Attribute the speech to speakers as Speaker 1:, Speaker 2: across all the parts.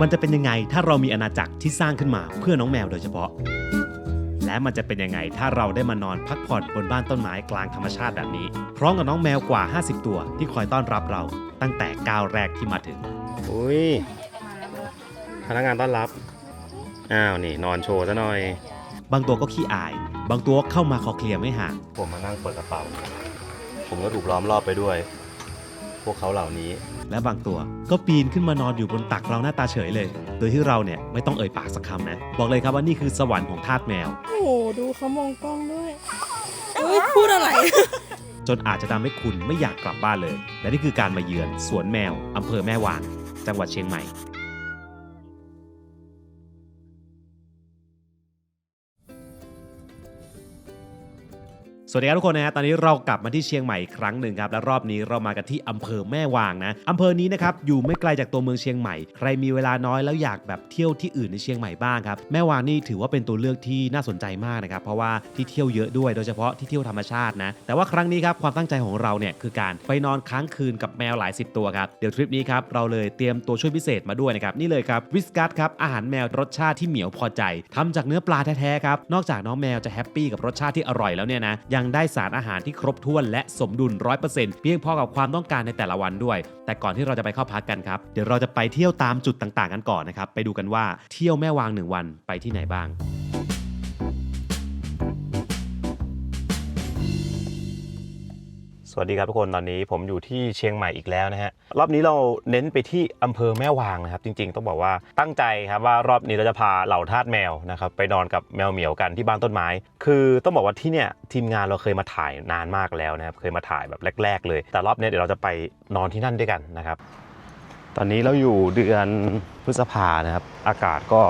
Speaker 1: มันจะเป็นยังไงถ้าเรามีอาณาจักรที่สร้างขึ้นมาเพื่อน้องแมวโดยเฉพาะ และมันจะเป็นยังไงถ้าเราได้มานอนพักผ่อนบนบ้านต้นไม้กลางธรรมชาติแบบนี้ พร้อมกับน้องแมวกว่า 50 ตัวที่คอยต้อนรับเราตั้งแต่ก้าวแรกที่มาถึง
Speaker 2: อุ้ยพนักงานต้อนรับ อ้าวนี่นอนโชว์ซะหน่อย
Speaker 1: บางตัวก็ขี้อาย บางตัวเข้ามาขอเคลียร์ไม่ห่าง
Speaker 2: ผมมานั่งเปิดกระเป๋า ผมก็ถูกล้อมรอบไปด้วย พวกเขาเหล่านี้
Speaker 1: และบางตัวก็ปีนขึ้นมานอนอยู่บนตักเราหน้าตาเฉยเลย โดยที่เราเนี่ยไม่ต้องเอ่ยปากสักคำนะ บอกเลยครับว่านี่คือสวรรค์ของทาสแมว
Speaker 3: โอ้โหดูเขามองกล้องด้วยเอ้ยพูดอะไร
Speaker 1: จนอาจจะทำให้คุณไม่อยากกลับบ้านเลย และนี่คือการมาเยือนสวนแมวอำเภอแม่วาง จังหวัดเชียงใหม่ สวัสดีครับทุกคนนะฮะตอนนี้เรากลับมาที่เชียงใหม่อีกครั้งหนึ่งครับและรอบนี้เรามากันที่อำเภอแม่วางนะอำเภอนี้นะครับอยู่ไม่ไกลจากตัวเมืองเชียงใหม่ ใครมีเวลาน้อยแล้วอยากแบบเที่ยวที่อื่นในเชียงใหม่บ้างครับแม่วางนี่ถือว่าเป็นตัวเลือกที่น่าสนใจมากนะครับเพราะว่าที่เที่ยวเยอะด้วยโดยเฉพาะที่เที่ยวธรรมชาตินะแต่ว่าครั้งนี้ครับความตั้งใจของเราเนี่ยคือการไปนอนค้างคืนกับแมวหลายสิบตัวครับเดี๋ยวทริปนี้ครับเราเลยเตรียมตัวช่วยพิเศษมาด้วยนะครับนี่เลยครับวิสกัสครับอาหารแมวรสชาติที่เหมียวพอใจทำจากเนื้อปลาแท้ๆครับนอกจากน้องแมวจะแฮปปี้กับรสชาติที่อร่อยแล้วเนี่ยนะยังได้สารอาหารที่ครบถ้วนและสมดุล 100%เพียงพอกับความต้องการในแต่ละวันด้วย แต่ก่อนที่เราจะไปเข้าพักกันครับ เดี๋ยวเราจะไปเที่ยวตามจุดต่างๆ กันก่อนนะครับ ไปดูกันว่าเที่ยวแม่วางหนึ่งวันไปที่ไหนบ้าง
Speaker 2: สวัสดีครับทุกคนตอนนี้ผมอยู่ที่เชียงใหม่อีกแล้วนะฮะรอบนี้เราเน้นไปที่อำเภอแม่วางนะครับ จริงๆ ต้องบอกว่าตั้งใจครับว่ารอบนี้เราจะพาเหล่าทาสแมวนะครับไปนอนกับแมวเหมียวกันที่บ้านต้นไม้ คือต้องบอกว่าที่เนี่ยทีมงานเราเคยมาถ่ายนานมากแล้วนะครับเคยมาถ่ายแบบแรก ๆ เลย แต่รอบนี้เดี๋ยวเราจะไปนอนที่นั่นด้วยกันนะครับ ตอนนี้เราอยู่เดือนพฤษภานะครับ อากาศก็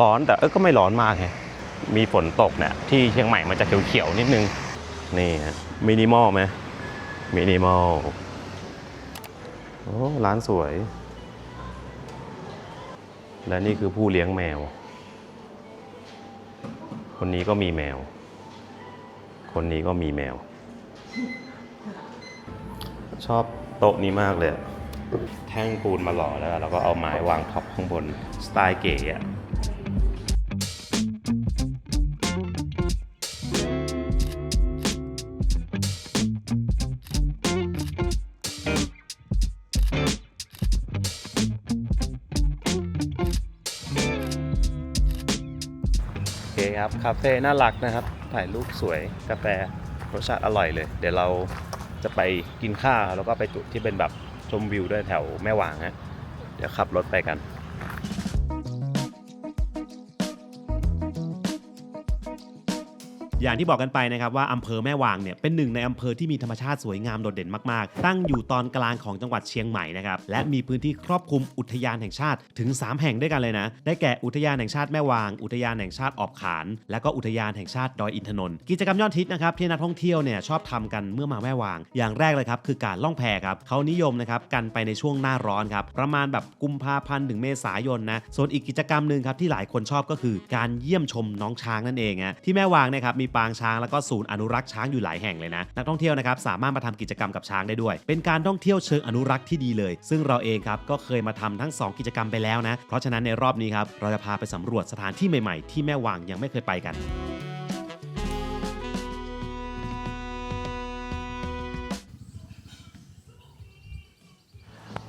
Speaker 2: ร้อนแต่เออก็ไม่ร้อนมากไงมีฝนตกเนี่ยที่เชียงใหม่มันจะเขียวๆนิดนึงนี่ฮะมินิมอลไหม มินิมอล โอ้ ร้านสวย และนี่คือผู้เลี้ยงแมว คนนี้ก็มีแมว คนนี้ก็มีแมว ชอบโต๊ะนี้มากเลย แท่งปูนมาหล่อแล้ว แล้วก็เอาไม้วางท็อปข้างบน สไตล์เก๋อะ คาเฟ่น่ารักนะครับ ถ่ายรูปสวยกาแฟรสชาติอร่อยเลย เดี๋ยวเราจะไปกินข้าวแล้วก็ไปจุดที่เป็นแบบชมวิวด้วยแถวแม่วางฮะเดี๋ยวขับรถไปกัน
Speaker 1: อย่างที่บอกกันไปนะครับว่าอำเภอแม่วางเนี่ยเป็นหนึ่งในอำเภอที่มีธรรมชาติสวยงามโดดเด่นมากๆ ตั้งอยู่ตอนกลางของจังหวัดเชียงใหม่นะครับและมีพื้นที่ครอบคลุมอุทยานแห่งชาติถึง 3 แห่งด้วยกันเลยนะ ได้แก่อุทยานแห่งชาติแม่วาง อุทยานแห่งชาติออบขาน และก็อุทยานแห่งชาติดอยอินทนนท์กิจกรรมยอดฮิตนะครับที่นักท่องเที่ยวเนี่ยชอบทำกันเมื่อมาแม่วาง อย่างแรกเลยครับคือการล่องแพครับเขานิยมนะครับกันไปในช่วงหน้าร้อนครับประมาณแบบกุมภาพันธ์ถึงเมษายนนะส่วนอีกกิจกรรมหนึ่งครับที่หลายคนชอบก็คือการเยี่ยมชมน้องช้างนั่นเองฮะที่แม่วางนะครับมีปางช้างแล้วก็ศูนย์อนุรักษ์ช้างอยู่หลายแห่งเลยนะนักท่องเที่ยวนะครับสามารถมาทำกิจกรรมกับช้างได้ด้วย เป็นการท่องเที่ยวเชิงอนุรักษ์ที่ดีเลย ซึ่งเราเองครับก็เคยมาทำทั้ง 2 กิจกรรมไปแล้วนะ เพราะฉะนั้นในรอบนี้ครับเราจะพาไปสำรวจสถานที่ใหม่ๆ ที่แม่วางยังไม่เคยไปกัน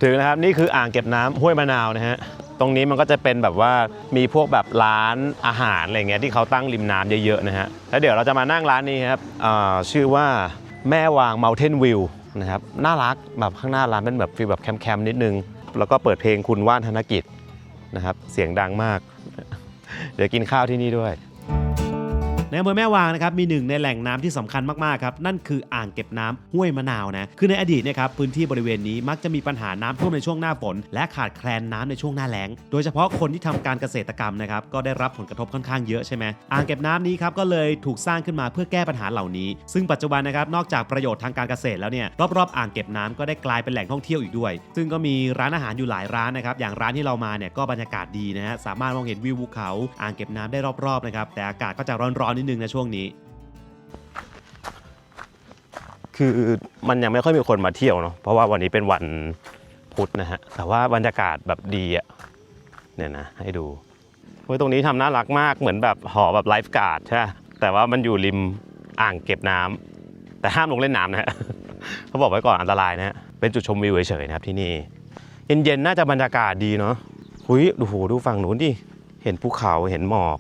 Speaker 2: ถึงนะครับนี่คืออ่างเก็บน้ำห้วยมะนาวนะฮะตรงนี้มันก็จะเป็นแบบว่ามีพวกแบบร้านอาหารอะไรเงี้ยที่เขาตั้งริมน้ำเยอะๆนะฮะแล้วเดี๋ยวเราจะมานั่งร้านนี้ครับชื่อว่าแม่วาง Mountain View นะครับน่ารักแบบข้างหน้าร้านเป็นแบบฟีลแบบแคมป์ๆนิดนึง แล้วก็เปิดเพลงคุณว่านธนกิจนะครับเสียงดังมาก เดี๋ยวกินข้าวที่นี่ด้วย
Speaker 1: ในอำเภอแม่วางนะครับมีหนึ่งในแหล่งน้ำที่สำคัญมากๆครับนั่นคืออ่างเก็บน้ำห้วยมะนาวนะคือในอดีตเนะครับพื้นที่บริเวณนี้มักจะมีปัญหาน้ำท่วมในช่วงหน้าฝน และขาดแคลนน้ำในช่วงหน้าแล้ง โดยเฉพาะคนที่ทำการเกษตรกรรมนะครับก็ได้รับผลกระทบค่อนข้างเยอะใช่ไหมอ่างเก็บน้ำนี้ครับก็เลยถูกสร้างขึ้นมาเพื่อแก้ปัญหาเหล่านี้ ซึ่งปัจจุบันนะครับนอกจากประโยชน์ทางการเกษตรแล้วเนี่ยรอบๆอ่างเก็บน้ำก็ได้กลายเป็นแหล่งท่องเที่ยวอีกด้วย ซึ่งก็มีร้านอาหารอยู่หลายร้านนะครับอย่างร้านที่เรามาเนี่ยก็บรรยากาศดีนะฮะสามารถมองเห็นวิวภูเขา อ่างเก็บน้ำได้รอบๆนะครับแต่อากาศก็จะร้อนๆนิดนึงนะช่วงนี้
Speaker 2: คือมันยังไม่ค่อยมีคนมาเที่ยวเนาะเพราะว่าวันนี้เป็นวันพุธนะฮะแต่ว่าบรรยากาศแบบดีอะเนี่ยนะให้ดูเฮ้ยตรงนี้ทำน่ารักมากเหมือนแบบหอแบบไลฟ์การ์ดใช่ปะแต่ว่ามันอยู่ริมอ่างเก็บน้ำแต่ห้ามลงเล่นน้ำนะฮะเขาบอกไว้ก่อนอันตรายนะฮะเป็นจุดชมวิวเฉยๆนะครับที่นี่เย็นๆน่าจะบรรยากาศดีเนาะหุยดูโหดูฝั่งนู้นดิเห็นภูเขาเห็นหมอก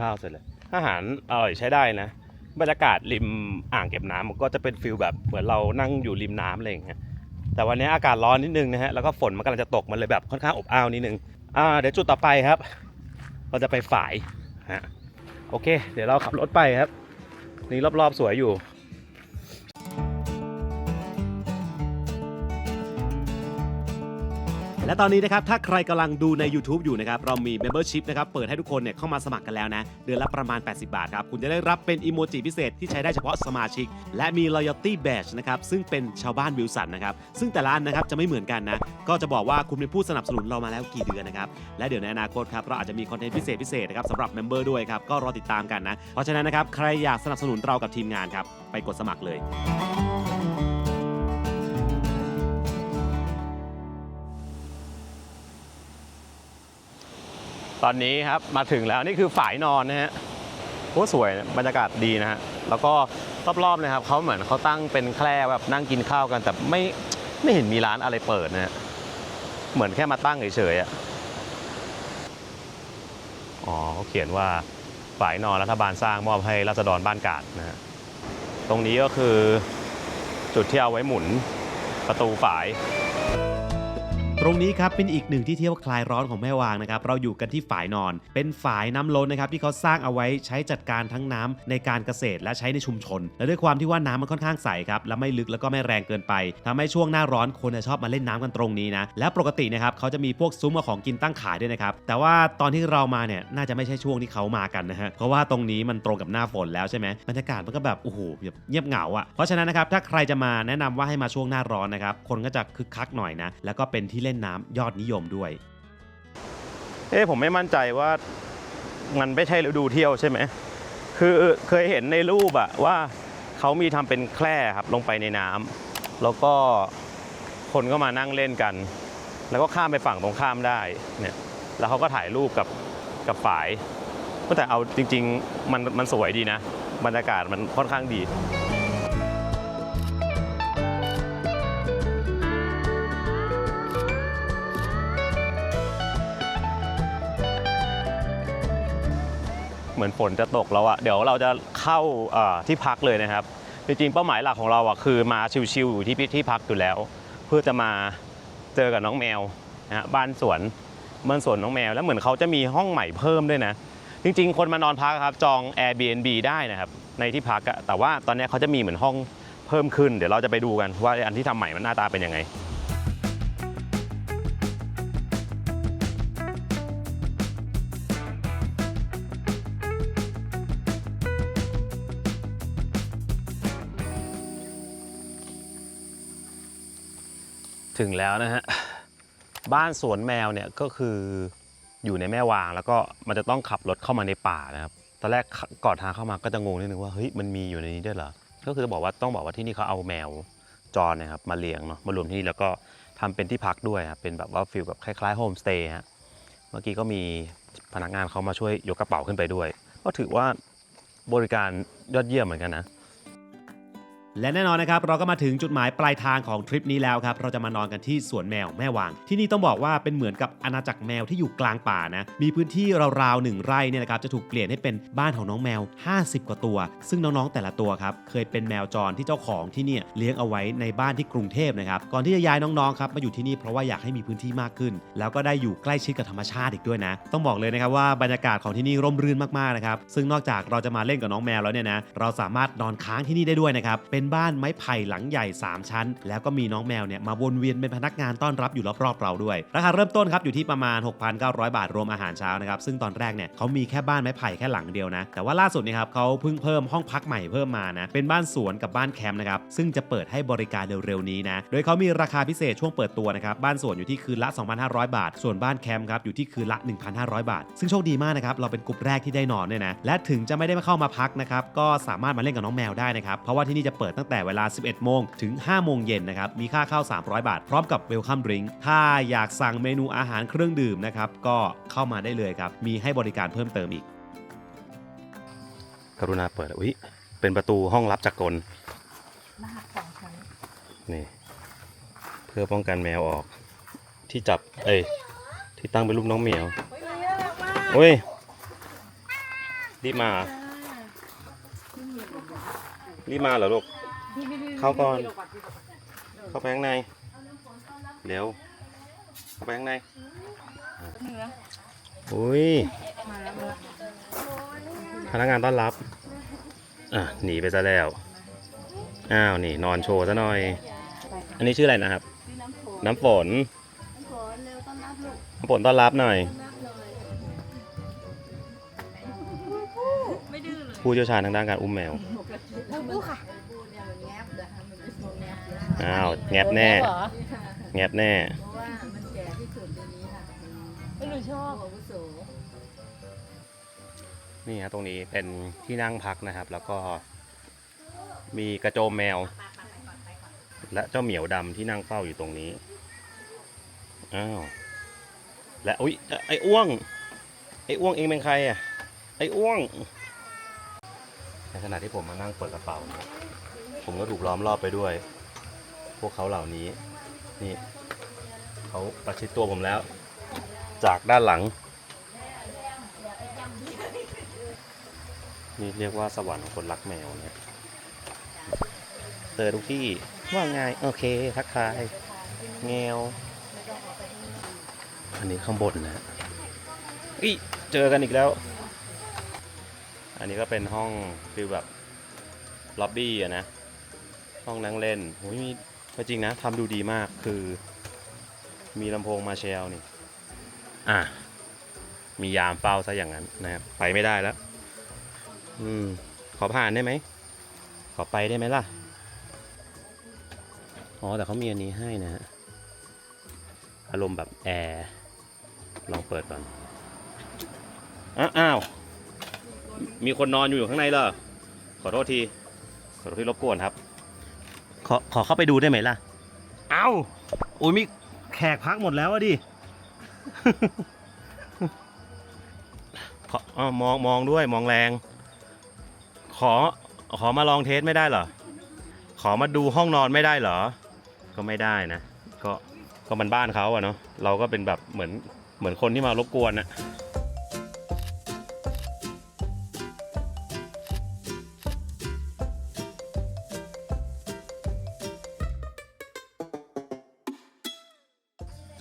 Speaker 2: ข้าวเสร็จเลย อาหารอร่อยใช้ได้นะ บรรยากาศริมอ่างเก็บน้ำมันก็จะเป็นฟิลแบบเหมือนเรานั่งอยู่ริมน้ำอะไรอย่างเงี้ย แต่วันนี้อากาศร้อนนิดนึงนะฮะ แล้วก็ฝนมันกำลังจะตกมันเลยแบบค่อนข้างอบอ้าวนิดนึง อ่า เดี๋ยวจุดต่อไปครับ เราจะไปฝายฮะ โอเค เดี๋ยวเราขับรถไปครับ นี่รอบๆสวยอยู่
Speaker 1: และตอนนี้นะครับถ้าใครกำลังดูใน YouTube อยู่นะครับเรามี Membership นะครับเปิดให้ทุกคนเนี่ยเข้ามาสมัครกันแล้วนะเดือนละประมาณ 80 บาทครับคุณจะได้รับเป็นอีโมจิพิเศษที่ใช้ได้เฉพาะสมาชิก และมี Loyalty Badge นะครับซึ่งเป็นชาวบ้านวิลสันนะครับซึ่งแต่ละอันนะครับจะไม่เหมือนกันนะก็จะบอกว่าคุณเป็นผู้สนับสนุนเรามาแล้วกี่เดือนนะครับและเดี๋ยวในอนาคตครับเราอาจจะมีคอนเทนต์พิเศษพิเศษนะครับสำหรับเมมเบอร์ด้วยครับก็รอติดตามกันนะเพราะฉะนั้นนะครับใครอยากสนับสนุนเรากับทีมงานครับไปกดสมัครเลย
Speaker 2: ตอนนี้ครับมาถึงแล้วนี่คือฝายนอนนะฮะโอ้สวยบรรยากาศดีนะฮะแล้วก็รอบๆนะครับเขาเหมือนเขาตั้งเป็นแคร่แบบนั่งกินข้าวกัน แต่ไม่ไม่เห็นมีร้านอะไรเปิดนะฮะเหมือนแค่มาตั้งเฉยๆอะอ๋อเขาเขียนว่าฝายนอนรัฐบาลสร้างมอบให้ราษฎรบ้านกาดนะฮะตรงนี้ก็คือจุดที่เอาไว้หมุนประตูฝาย
Speaker 1: ตรงนี้ครับเป็นอีกหนึ่งที่เที่ยวคลายร้อนของแม่วางนะครับ เราอยู่กันที่ฝายนอน เป็นฝายน้ำล้นนะครับที่เขาสร้างเอาไว้ใช้จัดการทั้งน้ำในการเกษตรและใช้ในชุมชน และด้วยความที่ว่าน้ำมันค่อนข้างใสครับและไม่ลึกแล้วก็ไม่แรงเกินไปทำให้ช่วงหน้าร้อนคนจะชอบมาเล่นน้ำกันตรงนี้นะและปกตินะครับเขาจะมีพวกซุ้มเอาของกินตั้งขายด้วยนะครับแต่ว่าตอนที่เรามาเนี่ยน่าจะไม่ใช่ช่วงที่เขามากันนะฮะเพราะว่าตรงนี้มันตรงกับหน้าฝนแล้วใช่ไหมบรรยากาศมันก็แบบโอ้โหแบบเงียบเหงาอะเพราะฉะนั้นนะครับถ้าใครจะมาแนะนำว่าให้มาช่วงหน้าร้อนนะครับคนก็จะคึกคักหน่อยนะแล้วก็เป็นที่เลนน้ำยอดนิยมด้วย
Speaker 2: เอ๊ผมไม่มั่นใจว่ามันไม่ใช่ฤดูเที่ยวใช่ไหม คือเคยเห็นในรูปอะว่าเขามีทำเป็นแคร่ครับลงไปในน้ำแล้วก็คนก็มานั่งเล่นกัน แล้วก็ข้ามไปฝั่งตรงข้ามได้เนี่ยแล้วเขาก็ถ่ายรูปกับกับฝายแต่เอาจริง ๆ มันมันสวยดีนะ บรรยากาศมันค่อนข้างดี เหมือนฝนจะตกแล้วอะเดี๋ยวเราจะเข้าที่พักเลยนะครับ จริงๆเป้าหมายหลักของเราอะคือมาชิวๆอยู่ที่ที่พักอยู่แล้ว เพื่อจะมาเจอกับน้องแมวนะฮะบ้านสวนบ้านสวนน้องแมวแล้วเหมือนเขาจะมีห้องใหม่เพิ่มด้วยนะ จริง ๆ คนมานอนพักครับจอง Airbnb ได้นะครับ ในที่พักอะแต่ว่าตอนนี้เขาจะมีเหมือนห้องเพิ่มขึ้น เดี๋ยวเราจะไปดูกันว่าอันที่ทำใหม่มันหน้าตาเป็นยังไง ถึงแล้วนะฮะ บ้านสวนแมวเนี่ยก็คืออยู่ในแม่วางแล้วก็มันจะต้องขับรถเข้ามาในป่านะครับ ตอนแรกก่อนทางเข้ามาก็จะงงนิดนึงว่าเฮ้ยมันมีอยู่ในนี้ด้วยเหรอ ก็คือจะบอกว่าต้องบอกว่าที่นี่เขาเอาแมวจรนะครับมาเลี้ยงเนาะมารวมที่นี่แล้วก็ทำเป็นที่พักด้วยครับเป็นแบบว่าฟิลแบบคล้ายๆโฮมสเตย์ฮะ เมื่อกี้ก็มีพนักงานเขามาช่วยยกกระเป๋าขึ้นไปด้วย ก็ถือว่าบริการยอดเยี่ยมเหมือนกันนะ
Speaker 1: และแน่นอนนะครับเราก็มาถึงจุดหมายปลายทางของทริปนี้แล้วครับ เราจะมานอนกันที่สวนแมวแม่วาง ที่นี่ต้องบอกว่าเป็นเหมือนกับอาณาจักรแมวที่อยู่กลางป่านะ มีพื้นที่ราวๆหนึ่งไร่เนี่ยนะครับจะถูกเปลี่ยนให้เป็นบ้านของน้องแมว 50 กว่าตัว ซึ่งน้องๆแต่ละตัวครับเคยเป็นแมวจรที่เจ้าของที่เนี่ยเลี้ยงเอาไว้ในบ้านที่กรุงเทพนะครับก่อนที่จะย้ายน้องๆครับมาอยู่ที่นี่เพราะว่าอยากให้มีพื้นที่มากขึ้น แล้วก็ได้อยู่ใกล้ชิดกับธรรมชาติอีกด้วยนะ ต้องบอกเลยนะครับว่าบรรยากาศของที่นี่ร่มรื่นมากๆนะครับซึ่งนอกจากเราจะมาเล่นกับน้องแมวแล้วเนี่ยนะเราสามารถนอนค้างที่นี่ได้ด้วยนะครับเป็นเป็นบ้านไม้ไผ่หลังใหญ่ 3 ชั้น แล้วก็มีน้องแมวเนี่ยมาวนเวียนเป็นพนักงานต้อนรับอยู่รอบๆเราด้วยราคาเริ่มต้นครับอยู่ที่ประมาณ 6,900 บาทรวมอาหารเช้านะครับซึ่งตอนแรกเนี่ยเขามีแค่บ้านไม้ไผ่แค่หลังเดียวนะแต่ว่าล่าสุดเนี่ยครับเขาเพิ่งเพิ่มห้องพักใหม่เพิ่มมานะเป็นบ้านสวนกับบ้านแคมป์นะครับซึ่งจะเปิดให้บริการเร็วๆนี้นะโดยเขามีราคาพิเศษช่วงเปิดตัวนะครับบ้านสวนอยู่ที่คืนละ 2,500 บาท ส่วนบ้านแคมป์ครับอยู่ที่คืนละ 1,500 บาท ซึ่งโชคดีมากนะครับเราเป็นกลุ่มแรกที่ได้นอนเนี่ยนะและถึงจะไม่ได้มาเข้ามาพักนะครับก็สามารถมาเล่นกับน้องแมวได้นะครับเพราะว่าที่นี่จะเปิดตั้งแต่เวลา 11 โมงถึง 5 โมงเย็นนะครับ มีค่าเข้า 300 บาท พร้อมกับเวลคัมดริงถ้าอยากสั่งเมนูอาหารเครื่องดื่มนะครับ ก็เข้ามาได้เลยครับ มีให้บริการเพิ่มเติมอีก
Speaker 2: กรุณาเปิดอุ้ยเป็นประตูห้องรับจากกล
Speaker 3: รหัสสองชั้น
Speaker 2: นี่ เพื่อป้องกันแมวออก ที่จับ เอ้ย ที่ตั้งเป็นรูปน้องเหมียว
Speaker 3: เฮ้ยน่ารักมาก
Speaker 2: โอ้ยรีบมารี บมาเหรอลูก เข้าก่อน เข้าไปข้างใน เร็ว เข้าไปข้างใน
Speaker 3: เหนือ
Speaker 2: อุ้ย
Speaker 3: มาแล้วมาแล้ว
Speaker 2: พนักงานต้อนรับ อะ หนีไปซะแล้ว อ้าว นี่นอนโชว์ซะหน่อย อันนี้ชื่ออะไรนะครับ น้ำฝน น้ำฝนต้อนรับหน่อย
Speaker 3: ไม่ดื้อเลย
Speaker 2: ผู้เชี่ยวชาญทางด้านการอุ้มแมว
Speaker 3: บู๊ค่ะ
Speaker 2: อ้าวแงบแน่
Speaker 3: เหรอ
Speaker 2: แงบแน่
Speaker 3: ไม่หนูชอบ
Speaker 2: นี่ฮะตรงนี้เป็นที่นั่งพักนะครับ แล้วก็มีกระโจมแมว และเจ้าเหมียวดำที่นั่งเฝ้าอยู่ตรงนี้ อ้าว และอุ้ยไอ้อ้วง ไอ้อ้วงเองเป็นใครอะ ไอ้อ้วง ในขณะที่ผมมานั่งเปิดกระเป๋าเนี่ยผมก็ถูกล้อมรอบไปด้วย พวกเขาเหล่านี้ นี่เขาประชิดตัวผมแล้ว จากด้านหลัง นี่เรียกว่าสวรรค์ของคนรักแมวเนี่ยเจอทุกที่ว่าไงโอเค ทักทายแงวอันนี้ข้างบนนะอีเจอกันอีกแล้ว อันนี้ก็เป็นห้องฟิลแบบล็อบบี้อะนะ ห้องนั่งเล่นโอ้ยมีก็จริงนะทำดูดีมากคือ มีลำโพงมาเชลนี่ อะ มียามเฝ้าซะอย่างนั้นนะครับไปไม่ได้แล้ว อืม ขอผ่านได้ไหม ขอไปได้ไหมล่ะ อ๋อ แต่เขามีอันนี้ให้นะฮะ อารมณ์แบบแอร์ ลองเปิดก่อน อ้าว มีคนนอนอยู่อยู่ข้างในเหรอขอโทษที ขอโทษที่รบกวนครับ ขอขอเข้าไปดูได้ไหมล่ะ เอ้าโอ้ยมีแขกพักหมดแล้วอะดิ ขออ้าวมองมองด้วยมองแรง ขอขอมาลองเทสไม่ได้เหรอ ขอมาดูห้องนอนไม่ได้เหรอ ก็ไม่ได้นะ ก็ก็มันบ้านเขาอะเนาะ เราก็เป็นแบบเหมือนเหมือนคนที่มารบกวนอะ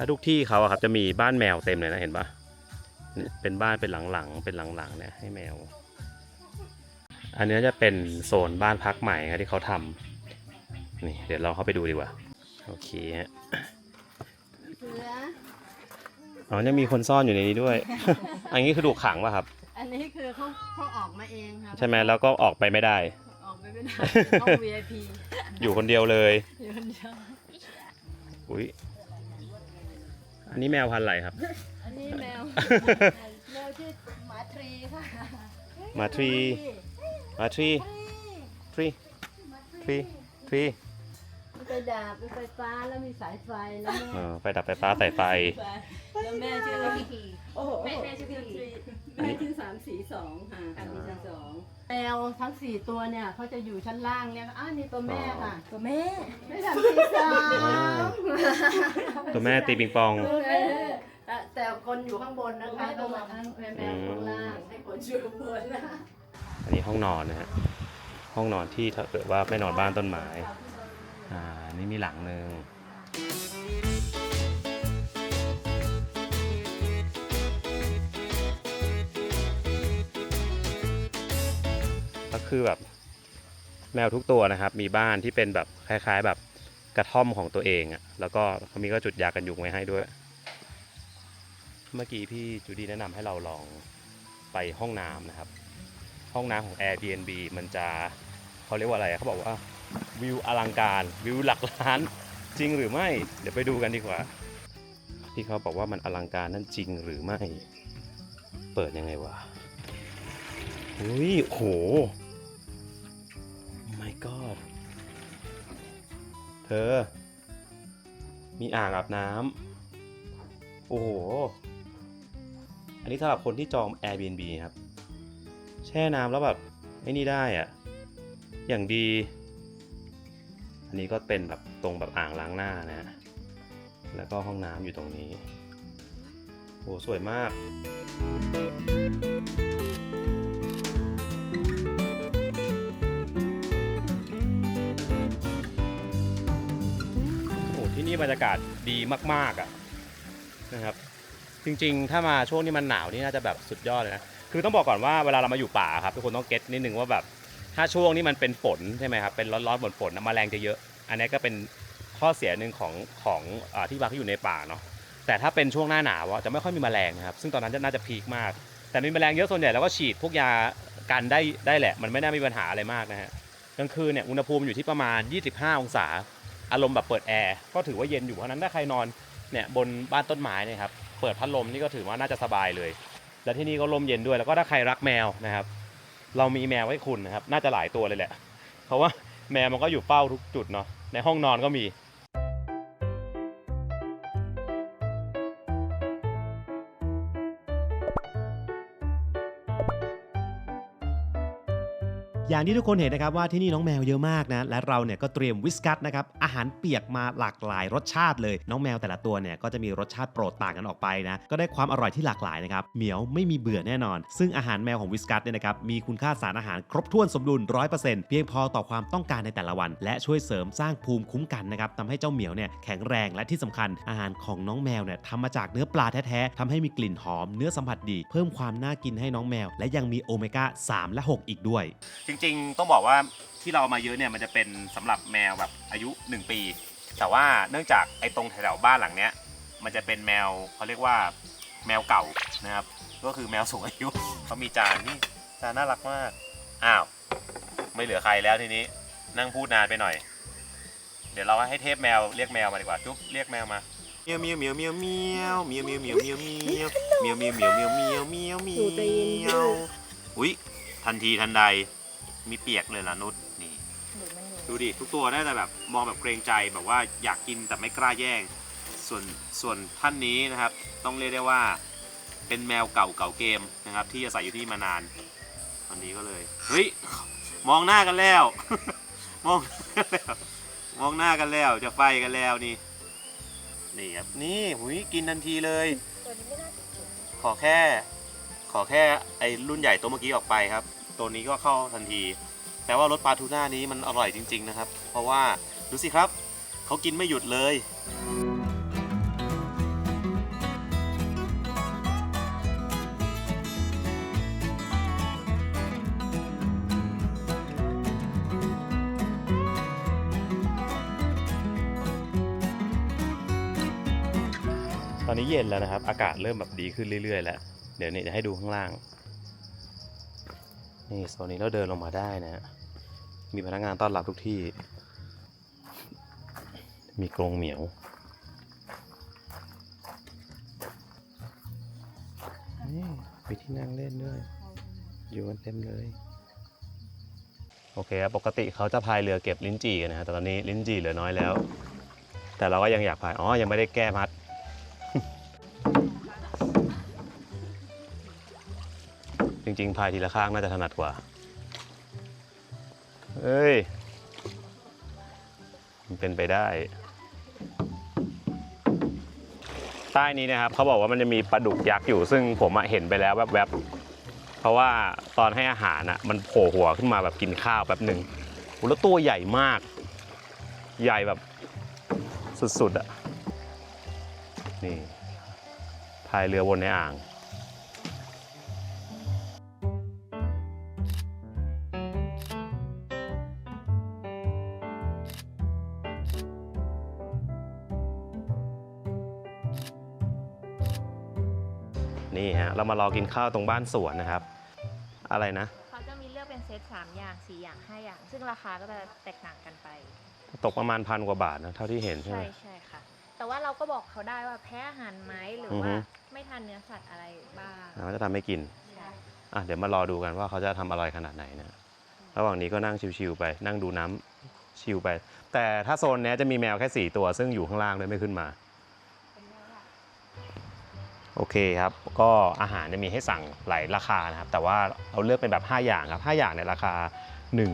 Speaker 2: ถ้าทุกที่เขาอะครับจะมีบ้านแมวเต็มเลยนะเห็นปะเนี่ยเป็นบ้านเป็นหลังๆเป็นหลังๆเนี่ยให้แมว อันนี้จะเป็นโซนบ้านพักใหม่ครับที่เขาทำนี่เดี๋ยวเราเข้าไปดูดีกว่าโอเคฮะ
Speaker 4: เสือ
Speaker 2: อ๋อเนี่ยมีคนซ่อนอยู่ในนี้ด้วย อันนี้คือถูกขังป่ะครับ
Speaker 4: อันนี้คือเขาเขาออกมาเองครับ
Speaker 2: ใช่ไหมแล้วก็ออกไปไม่ได้
Speaker 4: ออกไปไม่ได้ห้อง VIP
Speaker 2: อยู่คนเดียวเลย
Speaker 4: น
Speaker 2: นี้แมวพันธุ์อะไรครับ
Speaker 4: อันนี้แมว แมวชื่อหมาทรีค่ะ
Speaker 2: มาทรี มาทรี ทรี ทรี ทรี
Speaker 4: มีไฟ ดาบมีไฟฟ้าแล้วมีสายไฟแล้ว
Speaker 2: เอ
Speaker 4: แม่
Speaker 2: อไฟดับไฟฟ้าใส่ไฟ
Speaker 4: แล้วแม่ชื่อ
Speaker 3: โอ้โห
Speaker 4: แม่แม่ชื่อทรีแม่ชื่อสามสีสองค่ะสามสีสองแมวทั้งสี่ตัวเนี่ยเขาจะอยู่ชั้นล่างเนี่ยอ้าวนี่ตัวแม่ค่ะ
Speaker 3: ตัวแม่
Speaker 4: ไม่สามสีสอง
Speaker 2: ตัวแม่ตีปิงปอง
Speaker 4: แต่แต่คนอยู่ข้างบนนะคะต้องมาทั้งแม่แมวข้างล่างให้คนอยู่ข้างบนนะ
Speaker 2: อันนี้ห้องนอนนะฮะ ห้องนอนที่ถ้าเกิดว่าไม่นอนบ้านต้นไม้ อ่านี่มีหลังหนึ่งก็คือแบบแมวทุกตัวนะครับ มีบ้านที่เป็นแบบคล้ายๆ แบบกระท่อมของตัวเองอะ่ะแล้วก็เขามีก็จุดยากันยุงไว้ให้ด้วย เมื่อกี้พี่จูดี้แนะนำให้เราลองไปห้องน้ำนะครับ ห้องน้ำของ Airbnb มันจะเขาเรียกว่าอะไรเขาบอกว่า วิวอลังการวิวหลักล้านจริงหรือไม่ เดี๋ยวไปดูกันดีกว่า ที่เขาบอกว่ามันอลังการนั่นจริงหรือไม่ เปิดยังไงวะอุ้ยโห my god เธอ มีอ่างอาบน้ำโอ้โห อันนี้สำหรับคนที่จอง Airbnb ครับ แช่น้ำแล้วแบบไอ้นี่ได้อะอย่างดี อันนี้ก็เป็นแบบตรงแบบอ่างล้างหน้านะฮะ แล้วก็ห้องน้ำอยู่ตรงนี้โหสวยมากโอ้ที่นี่บรรยากาศดีมากๆอะนะครับ จริงๆ ถ้ามาช่วงนี้มันหนาวนี่น่าจะแบบสุดยอดเลยนะ คือต้องบอกก่อนว่าเวลาเรามาอยู่ป่าครับทุกคนต้องเก็ตนิดนึงว่าแบบ ถ้าช่วงนี้มันเป็นฝนใช่ไหมครับเป็นร้อนๆฝนฝนๆนแมลงจะเยอะ อันนี้ก็เป็นข้อเสียหนึ่งของของอที่พักที่อยู่ในป่าเนาะแต่ถ้าเป็นช่วงหน้าหนาวอะจะไม่ค่อยมีแมลงนะครับซึ่งตอนนั้นจะน่าจะพีคมาก แต่มีแมลงเยอะส่วนใหญ่แล้วก็ฉีดพวกยากันได้ได้แหละ มันไม่น่ามีปัญหาอะไรมากนะฮะกลางคืนเนี่ยอุณหภูมิอยู่ที่ประมาณ 25 องศา อารมณ์แบบเปิดแอร์ก็ถือว่าเย็นอยู่เพราะนั้นถ้าใครนอนเนี่ยบนบ้านต้นไม้เนะครับเปิดพัดลมนี่ก็ถือว่าน่าจะสบายเลย และที่นี่ก็ลมเย็นด้วยแล้วก็ถ้าใครรักแมวนะครับ เรามีแมวไว้คุณนะครับ น่าจะหลายตัวเลยแหละ เพราะว่าแมวมันก็อยู่เป้าทุกจุดเนาะ ในห้องนอนก็มี
Speaker 1: อย่างที่ทุกคนเห็นนะครับว่าที่นี่น้องแมวเยอะมากนะ และเราเนี่ยก็เตรียมวิสกัสนะครับอาหารเปียกมาหลากหลายรสชาติเลย น้องแมวแต่ละตัวเนี่ยก็จะมีรสชาติโปรดต่างกันออกไปนะ ก็ได้ความอร่อยที่หลากหลายนะครับ เหมียวไม่มีเบื่อแน่นอน ซึ่งอาหารแมวของวิสกัสเนี่ยนะครับมีคุณค่าสารอาหารครบถ้วนสมดุล100%เพียงพอต่อความต้องการในแต่ละวัน และช่วยเสริมสร้างภูมิคุ้มกันนะครับทำให้เจ้าเหมียวเนี่ยแข็งแรงและที่สำคัญ อาหารของน้องแมวเนี่ยทำมาจากเนื้อปลาแท้ๆทำให้มีกลิ่นหอม เนื้อสัมผัสดี เพิ่มความน่ากินให้น้องแมว และยังมีโอเมก้า3และ 6 อีกด้วย
Speaker 2: จริงๆ ต้องบอกว่าที่เรามาเยอะเนี่ยมันจะเป็นสำหรับแมวแบบอายุ 1 ปี แต่ว่าเนื่องจากไอ้ตรงแถวๆบ้านหลังเนี้ยมันจะเป็นแมวเขาเรียกว่าแมวเก่านะครับ ก็คือแมวสูงอายุ เขามีจานนี่จานน่ารักมากอ้าวไม่เหลือใครแล้วทีนี้นั่งพูดนานไปหน่อย เดี๋ยวเราให้เทพแมวเรียกแมวมาดีกว่าจุ๊บเรียกแมวมาเมียวเมียวเมียวเมียวเมียวเมียวเมียวเมียวเมียวเมียวเมียวเมียวเมียวเมียวเมียวเมียวเมี
Speaker 3: ย
Speaker 2: วอุ้ยทันทีทันใด มีเปียกเลยล่ะนุชนี่ดูดิทุกตัวได้แต่แบบมองแบบเกรงใจแบบว่าอยากกินแต่ไม่กล้าแย่ง ส่วนส่วนท่านนี้นะครับ ต้องเรียกได้ว่าเป็นแมวเก่าเก่าเกมนะครับ ที่อาศัยอยู่ที่นี่มานานตอนนี้ก็เลยเฮ้ยมองหน้ากันแล้ว มองหน้ากันแล้วมองหน้ากันแล้วจะไฟกันแล้วนี่นี่ครับนี่หุยกินทันทีเลยขอแค่ ขอแค่ไอ้รุ่นใหญ่ตัวเมื่อกี้ออกไปครับ ตัวนี้ก็เข้าทันที แต่ว่ารสปลาทูน่านี้มันอร่อยจริง ๆ นะครับ เพราะว่าดูสิครับเขากินไม่หยุดเลยตอนนี้เย็นแล้วนะครับ อากาศเริ่มแบบดีขึ้นเรื่อยๆ แล้ว เดี๋ยวนี้จะให้ดูข้างล่าง นี่โซนนี้เราเดินลงมาได้นะมีพนักงานต้อนรับทุกที่ มีกรงเหมียว นี่มีที่นั่งเล่นด้วย อยู่กันเต็มเลย โอเคครับปกติเขาจะพายเรือเก็บลิ้นจี่กันนะฮะแต่ตอนนี้ลิ้นจี่เหลือน้อยแล้ว แต่เราก็ยังอยากพาย อ๋อ ยังไม่ได้แก้มัด ริง ๆ พายทีละข้างน่าจะถนัดกว่าเอ้ย มันเป็นไปได้ ใต้นี้นะครับเขาบอกว่ามันจะมีปลาดุกยักษ์อยู่ ซึ่งผมเห็นไปแล้วแวบๆ เพราะว่าตอนให้อาหารอะมันโผล่หัวขึ้นมาแบบกินข้าวแป๊บหนึ่งแล้วตัวใหญ่มาก ใหญ่แบบสุดๆอะ นี่พายเรือวนในอ่างามารอกินข้าวตรงบ้านสวนนะครับ อะไรนะ
Speaker 5: เขาจะมีเลือกเป็นเซต3อย่าง4อย่าง5อย่าง ซึ่งราคาก็จะแตกต่างกันไป
Speaker 2: ตกประมาณพันกว่าบาทนะเท่าที่เห็นใช่ไห
Speaker 5: ใช่
Speaker 2: ม
Speaker 5: ใช่ค่ะ แต่ว่าเราก็บอกเขาได้ว่าแพ้อาหารไหมหรือ
Speaker 2: อฮึ
Speaker 5: ว่าไม่ทานเนื้อสัตว์อะไรบ้าง
Speaker 2: เขาจะทำให้กิน
Speaker 5: ใช่
Speaker 2: อะเดี๋ยวมารอดูกันว่าเขาจะทำอร่อยขนาดไหนนะ ระหว่างนี้ก็นั่งชิวๆไป นั่งดูน้ำชิวไป แต่ถ้าโซนเนี้ยจะมีแมวแค่4ตัวซึ่งอยู่ข้างล่างด้วยไม่ขึ้นมา โอเคครับ ก็อาหารจะมีให้สั่งหลายราคานะครับ แต่ว่าเราเลือกเป็นแบบ 5 อย่างครับ 5 อย่างในราคา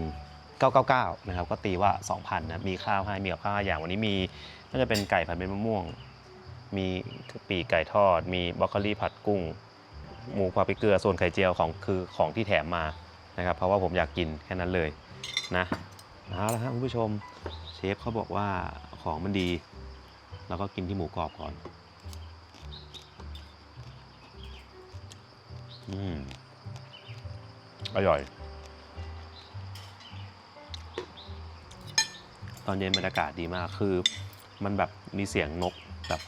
Speaker 2: 1999 นะครับ ก็ตีว่า 2,000 นะ มีข้าวให้ มีกับข้าวห้าอย่าง วันนี้มีน่าจะเป็นไก่ผัดเป็นมะม่วง มีปีกไก่ทอด มีบรอกโคลีผัดกุ้ง หมูผัดพริกเกลือ ส่วนไข่เจียวของคือของที่แถมมา นะครับ เพราะว่าผมอยากกินแค่นั้นเลยนะเอาละครับคุณผู้ชม เชฟเขาบอกว่าของมันดี เราก็กินที่หมูกรอบก่อน อืมอร่อย ตอนเย็นบรรยากาศดีมากคือ มันแบบมีเสียงนกแบบ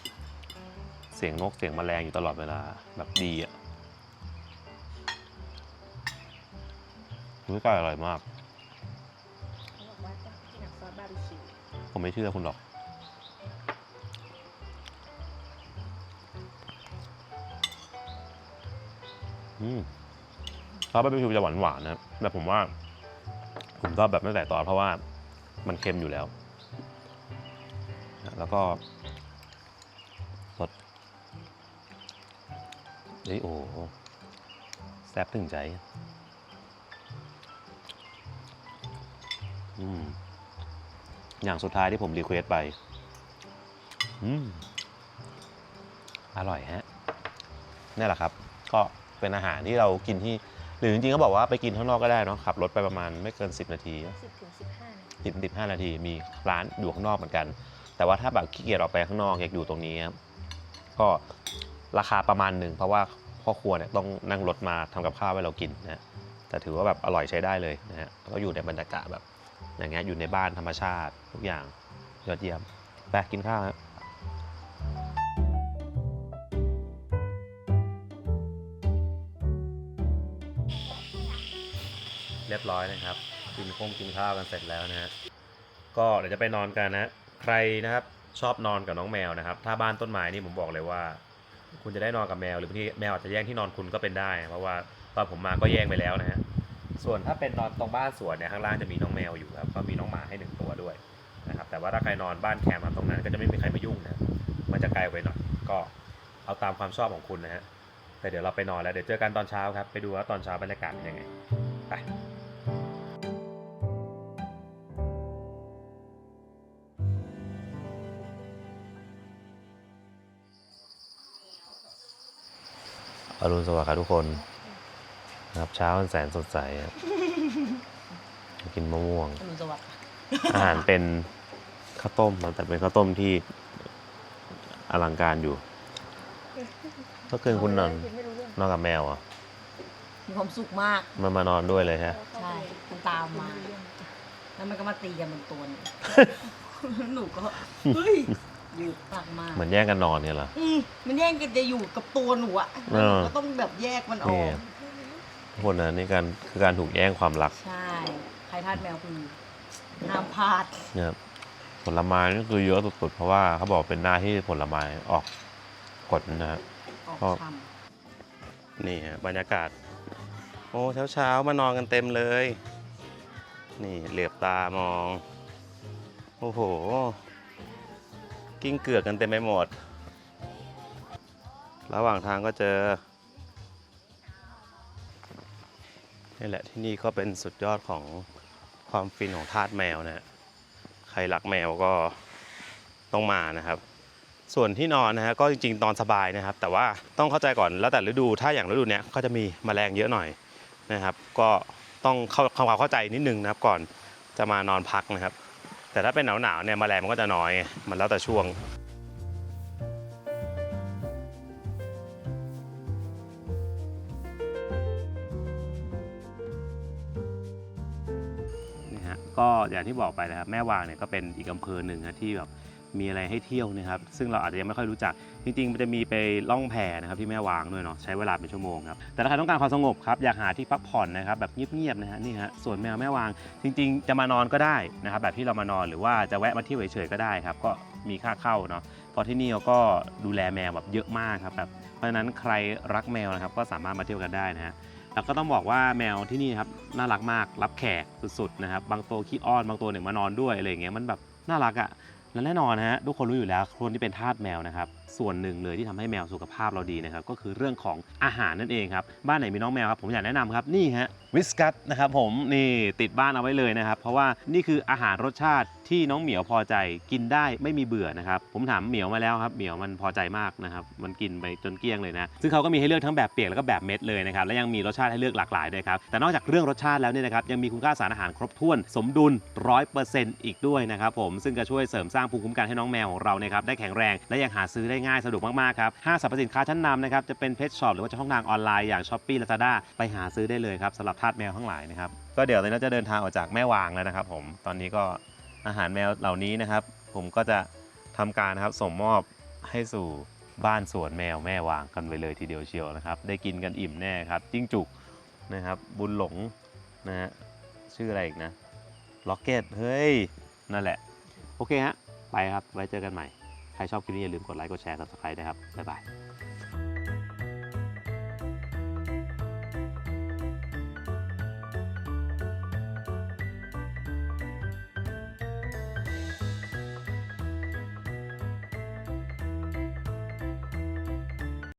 Speaker 2: เสียงนกเสียงแมลงอยู่ตลอดเวลาแบบดีอะมื้อไก่อร่อยมาก
Speaker 5: เขาบอกว่าจะกินกับซอสบาร์บีคิว
Speaker 2: ผมไม่เชื่อคุณหรอก ซอสบาร์บีคิวจะหวานหวานๆนะแต่ผมว่าผมชอบแบบไม่ใส่ซอสเพราะว่ามันเค็มอยู่แล้ว แล้วก็สดเฮ้ยโอ้โหแซ่บถึงใจอืมอย่างสุดท้ายที่ผมรีเควสไปอืมอร่อยฮะนี่แหละครับ ก็ เป็นอาหารที่เรากินที่ หรือจริงๆก็บอกว่าไปกินข้างนอกก็ได้เนาะขับรถไปประมาณไม่เกิน 10 นาที
Speaker 5: 10ถึง15นาที
Speaker 2: สิบสิบห้านาทีมีร้านอยู่ข้างนอกเหมือนกัน แต่ว่าถ้าแบบขี้เกียจออกไปข้างนอกอยากอยู่ตรงนี้ครับก็ราคาประมาณหนึ่งเพราะว่าพ่อครัวเนี่ยต้องนั่งรถมาทำกับข้าวให้เรากินนะฮะแต่ถือว่าแบบอร่อยใช้ได้เลยนะฮะแล้วก็อยู่ในบรรยากาศแบบอย่างเงี้ยอยู่ในบ้านธรรมชาติทุกอย่างยอดเยี่ยมไปกินข้าวครับ ร้อยนะครับ กินคงกินข้าวกันเสร็จแล้วนะฮะก็เดี๋ยวจะไปนอนกันนะใครนะครับชอบนอนกับน้องแมวนะครับ ถ้าบ้านต้นไม้นี่ผมบอกเลยว่า คุณจะได้นอนกับแมวหรือบางทีแมวอาจจะแย่งที่นอนคุณก็เป็นได้ เพราะว่าตอนผมมาก็แย่งไปแล้วนะฮะส่วนถ้าเป็นนอนตรงบ้านสวนเนี่ยข้างล่างจะมีน้องแมวอยู่ครับก็มีน้องหมาให้หนึ่งตัวด้วยนะครับแต่ว่าถ้าใครนอนบ้านแคมป์ตรงนั้นก็จะไม่มีใครมายุ่งนะมันจะไกลไปหน่อยก็เอาตามความชอบของคุณนะฮะแต่เดี๋ยวเราไปนอนแล้วเดี๋ยวเจอกันตอนเช้าครับ ไปดูว่าตอนเช้าบรรยากาศเป็นยังไงไป อรุณสวัสดิ์ครับทุกคนนะครับเช้าอันแสนสดใสครับกินมะม่วง
Speaker 3: อรุณสวัสดิ์
Speaker 2: อาหารเป็นข้าวต้มแต่เป็นข้าวต้มที่อลังการอยู่เมื่อคืนคุณนอน
Speaker 5: ไม่รู้เรื่อง
Speaker 2: นอนกับแมวอะ
Speaker 3: มีความสุขมาก
Speaker 2: มันมานอนด้วยเลยฮะ
Speaker 3: ใช่ มันตามมา แล้วมันก็มาตีกันบนตัวหนู หนูก็ เฮ้ย อยู่ปากมาก
Speaker 2: เหมือนแย่งกันนอนเนี่ยเหรอ
Speaker 3: อืมมันแย่งกันจะอยู่กับตัวหนูอะ
Speaker 2: เออ
Speaker 3: ก็ต้องแบบแยกมันอ
Speaker 2: นี่
Speaker 3: อก
Speaker 2: ทุกคนนะนี่การคือการถูกแย่งความรัก
Speaker 3: ใช่ ใครทาสแมวคือห้ามพลาด
Speaker 2: เนี่ยผลไม้นี่คือเยอะสุดๆเพราะว่าเขาบอกเป็นหน้าที่ผลไม้ออกกฎนะฮะ
Speaker 3: ออก
Speaker 2: ก็
Speaker 3: ท
Speaker 2: นี่ฮะบรรยากาศ โอ้เช้าเช้าๆมานอนกันเต็มเลย นี่เหลือบตามอง โอ้โห กิ้งเกือกกันเต็มไปหมด ระหว่างทางก็เจอ นี่แหละที่นี่ก็เป็นสุดยอดของความฟินของทาสแมวนะฮะใครรักแมวก็ต้องมานะครับ ส่วนที่นอนนะฮะก็จริงๆนอนสบายนะครับ แต่ว่าต้องเข้าใจก่อนแล้วแต่ฤดูถ้าอย่างฤดูเนี้ยก็จะมีแมลงเยอะหน่อยนะครับ ก็ต้องเข้าความเข้าใจนิดนึงนะครับก่อนจะมานอนพักนะครับ แต่ถ้าเป็นหนาวๆเนี่ยมแมลงมันก็จะน้อยมันแล้วแต่ช่วง นี่ฮะก็อย่างที่บอกไปนะครับแม่วางเนี่ยก็เป็นอีกอำเภอหนึ่งนะที่แบบ มีอะไรให้เที่ยวนะครับ ซึ่งเราอาจจะยังไม่ค่อยรู้จัก จริงๆ มันจะมีไปล่องแพนะครับที่แม่วางด้วยเนาะใช้เวลาเป็นชั่วโมงครับ แต่ถ้าใครต้องการความสงบครับอยากหาที่พักผ่อนนะครับแบบเงียบๆนะฮะนี่ฮะส่วนแมวแม่วาง จริงๆ จะมานอนก็ได้นะครับแบบที่เรามานอนหรือว่าจะแวะมาเที่ยวเฉยๆก็ได้ครับก็มีค่าเข้าเนาะเพราะที่นี่เขาก็ดูแลแมวแบบเยอะมากครับแบบเพราะฉะนั้นใครรักแมวนะครับก็สามารถมาเที่ยวกันได้นะฮะแล้วก็ต้องบอกว่าแมวที่นี่ครับน่ารักมากรับแขกสุดๆนะครับบางตัวขี้อ้อนบางตัวเนี่ยมานอนด้วยอะไรอย่างเงี้ยมันแบบน่ารักอะ่ะ และแน่นอนนะฮะทุกคนรู้อยู่แล้วคนที่เป็นทาสแมวนะครับ ส่วนหนึ่งเลยที่ทำให้แมวสุขภาพเราดีนะครับก็คือเรื่องของอาหารนั่นเองครับบ้านไหนมีน้องแมวครับผมอยากแนะนำครับนี่ฮะวิสกัสนะครับผมนี่ติดบ้านเอาไว้เลยนะครับเพราะว่านี่คืออาหารรสชาติที่น้องเหมียวพอใจกินได้ไม่มีเบื่อนะครับผมถามเหมียวมาแล้วครับเหมียวมันพอใจมากนะครับมันกินไปจนเกลี้ยงเลยนะซึ่งเขาก็มีให้เลือกทั้งแบบเปียกแล้วก็แบบเม็ดเลยนะครับและยังมีรสชาติให้เลือกหลากหลายด้วยครับแต่นอกจากเรื่องรสชาติแล้วเนี่ยนะครับยังมีคุณค่าสารอาหารครบถ้วนสมดุล 100%อีกด้วยนะครับผมซึ่งจะช่วยเสริมสร้างภูมิคุ้มกันให้น้องแมวของเรานะครับได้แข็งแรงและยังหาซื้อได้ง่ายสะดวกมากๆครับห้างสรรพสินค้าชั้นนำนะครับจะเป็นเพจช็อปหรือว่าจะช่องทางออนไลน์อย่าง s h อ p e e Lazada ไปหาซื้อได้เลยครับสำหรับทาสแมวทั้งหลายนะครับก็เดี๋ยวตอนนี้จะเดินทางออกจากแม่วางแล้วนะครับ ผมตอนนี้ก็อาหารแมวเหล่านี้นะครับ ผมก็จะทำการนะครับส่งมอบให้สู่บ้านสวนแมวแม่วางกันไปเลยทีเดียวเชียวนะครับ ได้กินกันอิ่มแน่ครับจิ้งจุกนะครับบุญหลงนะฮะชื่ออะไรอีกนะล็อกเก็ตเฮ้ยนั่นแหละ โอเคฮะไปครับไว้เจอกันใหม่ ใครชอบคลิปนี้อย่าลืมกดไลค์กดแชร์ subscribe นะครับบ๊ายบาย